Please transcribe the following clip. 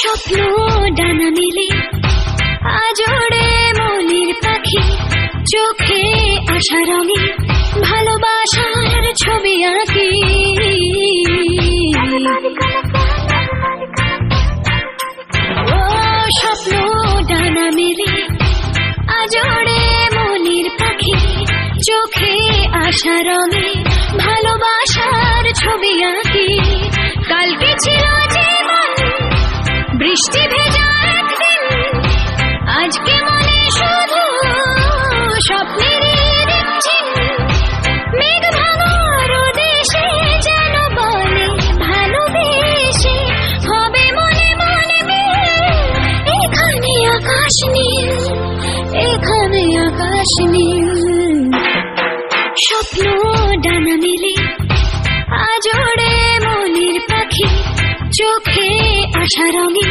স্বপ্ন ডানা মেলে আজোড়ে মনের পাখি, চোখে আশা রঙে ভালোবাসার ছবি আঁকি। ও স্বপ্ন ডানা মেলে আজোড়ে মনের পাখি, চোখে আশা রঙে ভালোবাসার ছবি আঁকি। কালকে ছিল আকাশ নীল এখানে আকাশ নীল স্বপ্ন ডানা মেলে আজোড়ে মনের পাখি চোখে আশা রঙে।